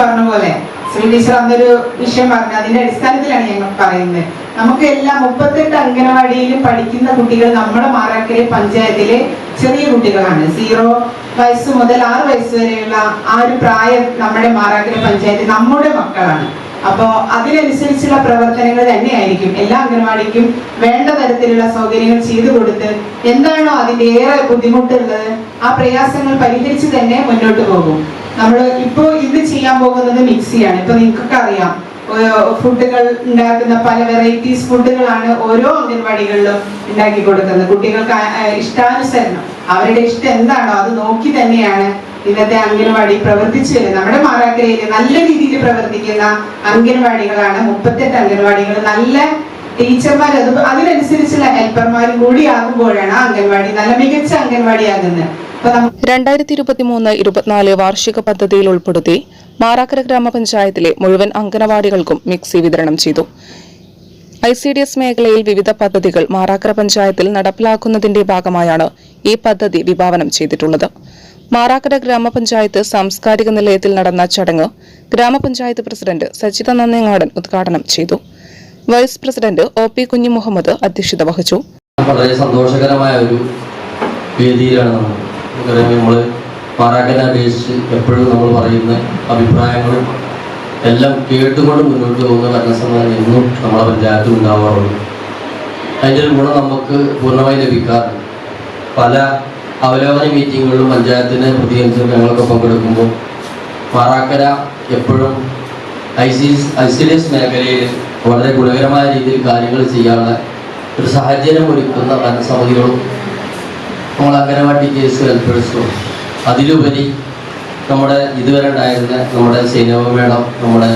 പറഞ്ഞ പോലെ ശ്രീ ടീച്ചർ അന്നൊരു വിഷയം പറഞ്ഞു. അതിന്റെ അടിസ്ഥാനത്തിലാണ് ഞങ്ങൾ പറയുന്നത്. നമുക്ക് എല്ലാം മുപ്പത്തെട്ട് അംഗനവാടിയിലും പഠിക്കുന്ന കുട്ടികൾ നമ്മുടെ മാറാക്കര പഞ്ചായത്തിലെ ചെറിയ കുട്ടികളാണ്. സീറോ വയസ്സ് മുതൽ ആറ് വയസ്സ് വരെയുള്ള ആ ഒരു പ്രായം നമ്മുടെ മാറാക്കര പഞ്ചായത്ത് നമ്മുടെ മക്കളാണ്. അപ്പോ അതിനനുസരിച്ചുള്ള പ്രവർത്തനങ്ങൾ തന്നെയായിരിക്കും. എല്ലാ അംഗനവാടിക്കും വേണ്ട തരത്തിലുള്ള സൗകര്യങ്ങൾ ചെയ്തു കൊടുത്ത് എന്താണോ അതിന്റെ ഏറെ ബുദ്ധിമുട്ടുള്ളത് ആ പ്രയാസങ്ങൾ പരിഹരിച്ച് തന്നെ മുന്നോട്ട് പോകും. നമ്മൾ ഇപ്പോൾ ഇത് ചെയ്യാൻ പോകുന്നത് മിക്സിയാണ്. ഇപ്പൊ നിങ്ങൾക്ക് അറിയാം ഫുഡുകൾ ഉണ്ടാക്കുന്ന പല വെറൈറ്റീസ് ഫുഡുകളാണ് ഓരോ അംഗൻവാടികളിലും ഉണ്ടാക്കി കൊടുക്കുന്നത്. കുട്ടികൾക്ക് ഇഷ്ടാനുസരണം അവരുടെ ഇഷ്ടം എന്താണോ അത് നോക്കി തന്നെയാണ് ഇന്നത്തെ അംഗൻവാടി പ്രവർത്തിച്ചു വരുന്നത്. നമ്മുടെ മാറാക്കരയിൽ നല്ല രീതിയിൽ പ്രവർത്തിക്കുന്ന അംഗൻവാടികളാണ് മുപ്പത്തെട്ട് അംഗൻവാടികൾ നല്ല ടീച്ചർമാർ അത് അതിനനുസരിച്ചുള്ള ഹെൽപ്പർമാരും കൂടി ആകുമ്പോഴാണ് അംഗൻവാടി നല്ല മികച്ച അംഗൻവാടി ആകുന്നത് രണ്ടായിരത്തി ഇരുപത്തി മൂന്ന് ഇരുപത്തിനാല് വാർഷിക പദ്ധതിയിൽ ഉൾപ്പെടുത്തി മാറാക്കര ഗ്രാമപഞ്ചായത്തിലെ മുഴുവൻ അംഗനവാടികൾക്കും മിക്സി വിതരണം ചെയ്തു. ഐ സി ഡി എസ് മേഖലയിൽ വിവിധ പദ്ധതികൾ മാറാക്കര പഞ്ചായത്തിൽ നടപ്പിലാക്കുന്നതിന്റെ ഭാഗമായാണ് ഈ പദ്ധതി വിഭാവനം ചെയ്തിട്ടുള്ളത്. മാറാക്കര ഗ്രാമപഞ്ചായത്ത് സാംസ്കാരിക നിലയത്തിൽ നടന്ന ചടങ്ങ് ഗ്രാമപഞ്ചായത്ത് പ്രസിഡന്റ് സജിത നന്ദിങ്ങാടൻ ഉദ്ഘാടനം ചെയ്തു. വൈസ് പ്രസിഡന്റ് ഒ പി കുഞ്ഞി മുഹമ്മദ് അധ്യക്ഷത വഹിച്ചു. വളരെ സന്തോഷകരമായ ഒരു വേദിയിലാണ് നമ്മൾ. നമ്മൾ മാറാക്കനെ അപേക്ഷിച്ച് എപ്പോഴും നമ്മൾ പറയുന്ന അഭിപ്രായങ്ങളും എല്ലാം കേട്ടുകൊണ്ട് മുന്നോട്ട് പോകുന്ന ഭരണസംഘം എന്നും നമ്മുടെ പഞ്ചായത്തിൽ ഉണ്ടാവാറുണ്ട്. അതിന്റെ ഒരു ഗുണം നമുക്ക് പൂർണമായി ലഭിക്കാറുണ്ട്. പല അവലോകന മീറ്റിങ്ങുകളിലും പഞ്ചായത്തിനെ പുതിയ ഞങ്ങളൊക്കെ പങ്കെടുക്കുമ്പോൾ പാറാക്കര എപ്പോഴും I C I C D S മേഖലയിൽ വളരെ ഗുണകരമായ രീതിയിൽ കാര്യങ്ങൾ ചെയ്യാനുള്ള ഒരു സാഹചര്യം ഒരുക്കുന്ന വനസമിതികളും നമ്മൾ അംഗനവാടി കേസ് ഏർപ്പെടുത്തും അതിലുപരി നമ്മുടെ ഇതുവരെ ഉണ്ടായിരുന്ന നമ്മുടെ സൈനവ മേഡം നമ്മുടെ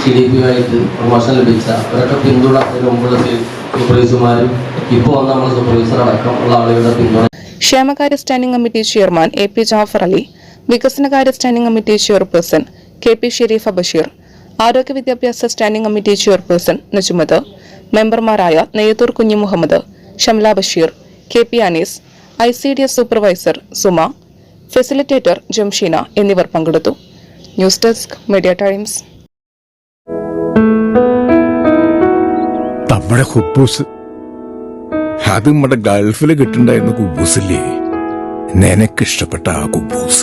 സി ഡി പി ആയിട്ട് പ്രൊമോഷൻ ലഭിച്ച അവരൊക്കെ പിന്തുണ അതിന് മുമ്പുള്ള സൂപ്പർവൈസർമാരും ഇപ്പോൾ വന്ന നമ്മുടെ സൂപ്പർവൈസർ അടക്കം ഉള്ള ആളുകളുടെ പിന്തുണ. ക്ഷേമകാര്യ standing committee chairman A P Jafar Ali വികസനകാര്യ standing committee chairperson K P Sherifa Basheer ആരോഗ്യ വിദ്യാഭ്യാസ സ്റ്റാൻഡിംഗ് കമ്മിറ്റി ചെയർപേഴ്സൺ നജുമത് മെമ്പർമാരായ Neyyathur Kunju Muhammad Shamla Basheer K P Anees I C D S supervisor Suma facilitator Jamsheena എന്നിവർ പങ്കെടുത്തു. News desk media times. നമ്മുടെ കുബൂസ്. അത് നമ്മുടെ ഗൾഫിൽ കിട്ടുണ്ടായിരുന്ന കുബൂസില്ലേ? നിനക്കിഷ്ടപ്പെട്ട ആ കുബൂസ്.